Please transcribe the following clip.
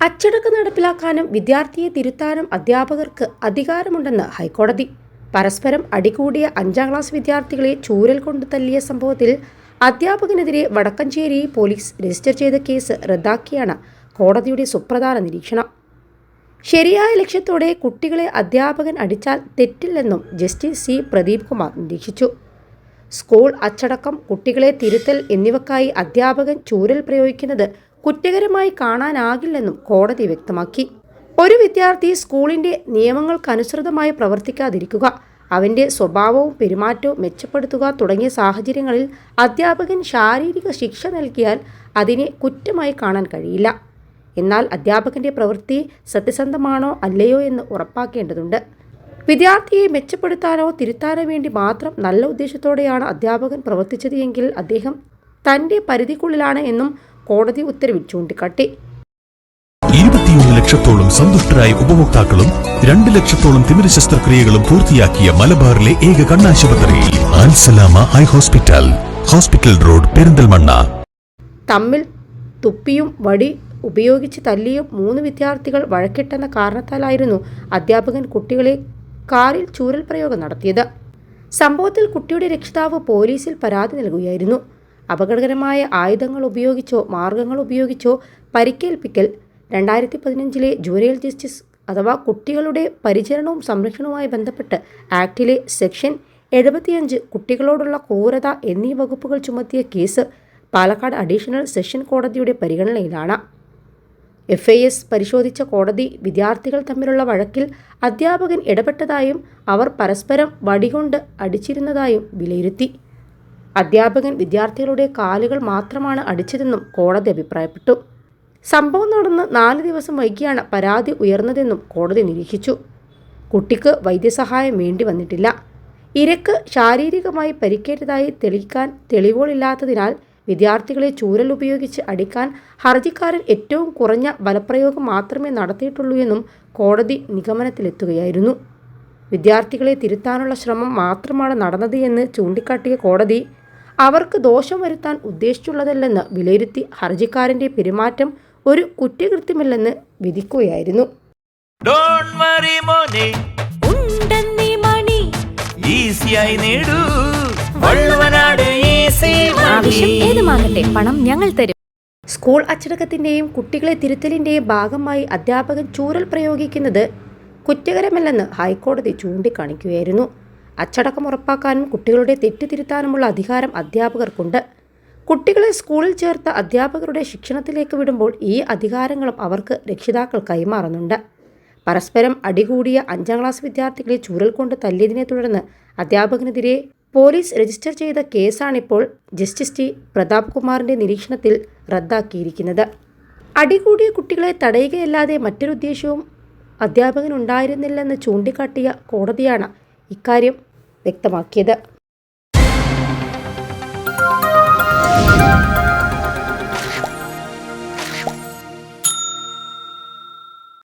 അച്ചടക്കം നടപ്പിലാക്കാനും വിദ്യാർത്ഥിയെ തിരുത്താനും അധ്യാപകർക്ക് അധികാരമുണ്ടെന്ന് ഹൈക്കോടതി. പരസ്പരം അടികൂടിയ അഞ്ചാം ക്ലാസ് വിദ്യാർത്ഥികളെ ചൂരൽ കൊണ്ട് തല്ലിയ സംഭവത്തിൽ അധ്യാപകനെതിരെ വടക്കഞ്ചേരി പോലീസ് രജിസ്റ്റർ ചെയ്ത കേസ് റദ്ദാക്കിയാണ് കോടതിയുടെ സുപ്രധാന നിരീക്ഷണം. ശരിയായ ലക്ഷ്യത്തോടെ കുട്ടികളെ അധ്യാപകൻ അടിച്ചാൽ തെറ്റില്ലെന്നും ജസ്റ്റിസ് സി. പ്രദീപ് കുമാർ നിരീക്ഷിച്ചു. സ്കൂൾ അച്ചടക്കം കുട്ടികളെ തിരുത്തൽ എന്നിവക്കായി അധ്യാപകൻ ചൂരൽ പ്രയോഗിക്കുന്നത് കുറ്റകരമായി കാണാനാകില്ലെന്നും കോടതി വ്യക്തമാക്കി. ഒരു വിദ്യാർത്ഥി സ്കൂളിന്റെ നിയമങ്ങൾക്കനുസൃതമായി പ്രവർത്തിക്കാതിരിക്കുക അവന്റെ സ്വഭാവവും പെരുമാറ്റവും മെച്ചപ്പെടുത്തുക തുടങ്ങിയ സാഹചര്യങ്ങളിൽ അധ്യാപകൻ ശാരീരിക ശിക്ഷ നൽകിയാൽ അതിനെ കുറ്റമായി കാണാൻ കഴിയില്ല. എന്നാൽ അധ്യാപകന്റെ പ്രവൃത്തി സത്യസന്ധമാണോ അല്ലയോ എന്ന് ഉറപ്പാക്കേണ്ടതുണ്ട്. വിദ്യാർത്ഥിയെ മെച്ചപ്പെടുത്താനോ തിരുത്താനോ വേണ്ടി മാത്രം നല്ല ഉദ്ദേശത്തോടെയാണ് അധ്യാപകൻ പ്രവർത്തിച്ചത് എങ്കിൽ അദ്ദേഹം തന്റെ പരിധിക്കുള്ളിലാണ് എന്നും കോടതി ഉത്തരവിൽ ചൂണ്ടിക്കാട്ടി. ഇരുപത്തിയൊന്ന് ലക്ഷത്തോളം സന്തുഷ്ടരായ ഉപഭോക്താക്കളും രണ്ട് ലക്ഷത്തോളം തിമിര ശസ്ത്രക്രിയകളും പൂർത്തിയാക്കിയ മലബാറിലെ ഏക കണ്ണാശുപത്രി ആൻസലാമ eye hospital hospital road Perinthalmanna. തമ്മിൽ തുപ്പിയും വടി ഉപയോഗിച്ച് തല്ലിയും മൂന്ന് വിദ്യാർത്ഥികൾ വഴക്കിട്ടെന്ന കാരണത്താലായിരുന്നു അധ്യാപകൻ കുട്ടികളെ കാറിൽ ചൂരൽ പ്രയോഗം നടത്തിയത്. സംഭവത്തിൽ കുട്ടിയുടെ രക്ഷിതാവ് പോലീസിൽ പരാതി നൽകുകയായിരുന്നു. അപകടകരമായ ആയുധങ്ങൾ ഉപയോഗിച്ചോ മാർഗങ്ങൾ ഉപയോഗിച്ചോ പരിക്കേൽപ്പിക്കൽ രണ്ടായിരത്തി പതിനഞ്ചിലെ ജൂനിയർ ജസ്റ്റിസ് അഥവാ കുട്ടികളുടെ പരിചരണവും സംരക്ഷണവുമായി ബന്ധപ്പെട്ട് ആക്ടിലെ സെക്ഷൻ എഴുപത്തിയഞ്ച് കുട്ടികളോടുള്ള ക്രൂരത എന്നീ വകുപ്പുകൾ ചുമത്തിയ കേസ് പാലക്കാട് അഡീഷണൽ സെഷൻ കോടതിയുടെ പരിഗണനയിലാണ്. എഫ് ഐ എസ് പരിശോധിച്ച കോടതി വിദ്യാർത്ഥികൾ തമ്മിലുള്ള വഴക്കിൽ അധ്യാപകൻ ഇടപെട്ടതായും അവർ പരസ്പരം വടികൊണ്ട് അടിച്ചിരുന്നതായും വിലയിരുത്തി. അധ്യാപകൻ വിദ്യാർത്ഥികളുടെ കാലുകൾ മാത്രമാണ് അടിച്ചതെന്നും കോടതി അഭിപ്രായപ്പെട്ടു. സംഭവം നടന്ന് നാല് ദിവസം വൈകിയാണ് പരാതി ഉയർന്നതെന്നും കോടതി നിരീക്ഷിച്ചു. കുട്ടിക്ക് വൈദ്യസഹായം വേണ്ടി വന്നിട്ടില്ല. ഇരക്ക് ശാരീരികമായി പരിക്കേറ്റതായി തെളിയിക്കാൻ തെളിവുകളില്ലാത്തതിനാൽ വിദ്യാർത്ഥികളെ ചൂരൽ ഉപയോഗിച്ച് അടിക്കാൻ ഹർജിക്കാരൻ ഏറ്റവും കുറഞ്ഞ ബലപ്രയോഗം മാത്രമേ നടത്തിയിട്ടുള്ളൂ എന്നും കോടതി നിഗമനത്തിലെത്തുകയായിരുന്നു. വിദ്യാർത്ഥികളെ തിരുത്താനുള്ള ശ്രമം മാത്രമാണ് നടന്നത് എന്ന് ചൂണ്ടിക്കാട്ടിയ കോടതി അവർക്ക് ദോഷം വരുത്താൻ ഉദ്ദേശിച്ചുള്ളതല്ലെന്ന് വിലയിരുത്തി ഹർജിക്കാരന്റെ പെരുമാറ്റം ഒരു കുറ്റകൃത്യമല്ലെന്ന് വിധിക്കുകയായിരുന്നു. ഡോണ്ട് വറി മോനെ. ഉണ്ടെന്നീ മണി. ഈസിയായി നേടൂ. വള്ളുവനാട് ഈസി ആവശ്യം ഏതുമാകട്ടെ പണം ഞങ്ങൾ തരും. സ്കൂൾ അച്ചടക്കത്തിന്റെയും കുട്ടികളെ തിരുത്തലിന്റെയും ഭാഗമായി അധ്യാപകൻ ചൂരൽ പ്രയോഗിക്കുന്നത് കുറ്റകരമല്ലെന്ന് ഹൈക്കോടതി ചൂണ്ടിക്കാണിക്കുകയായിരുന്നു. അച്ചടക്കം ഉറപ്പാക്കാനും കുട്ടികളുടെ തെറ്റ് തിരുത്താനുമുള്ള അധികാരം അധ്യാപകർക്കുണ്ട്. കുട്ടികളെ സ്കൂളിൽ ചേർത്ത അധ്യാപകരുടെ ശിക്ഷണത്തിലേക്ക് വിടുമ്പോൾ ഈ അധികാരങ്ങളും അവർക്ക് രക്ഷിതാക്കൾ കൈമാറുന്നുണ്ട് പരസ്പരം അടികൂടിയ അഞ്ചാം ക്ലാസ് വിദ്യാർത്ഥികളെ ചൂരൽ കൊണ്ട് തല്ലിയതിനെ തുടർന്ന് അധ്യാപകനെതിരെ പോലീസ് രജിസ്റ്റർ ചെയ്ത കേസാണിപ്പോൾ ജസ്റ്റിസ് ടി പ്രതാപ് കുമാറിന്റെ നിരീക്ഷണത്തിൽ റദ്ദാക്കിയിരിക്കുന്നത്. അടികൂടിയ കുട്ടികളെ തടയുകയല്ലാതെ മറ്റൊരു ഉദ്ദേശവും അധ്യാപകനുണ്ടായിരുന്നില്ലെന്ന് ചൂണ്ടിക്കാട്ടിയ കോടതിയാണ് ഇക്കാര്യം വ്യക്തമാക്കിയത്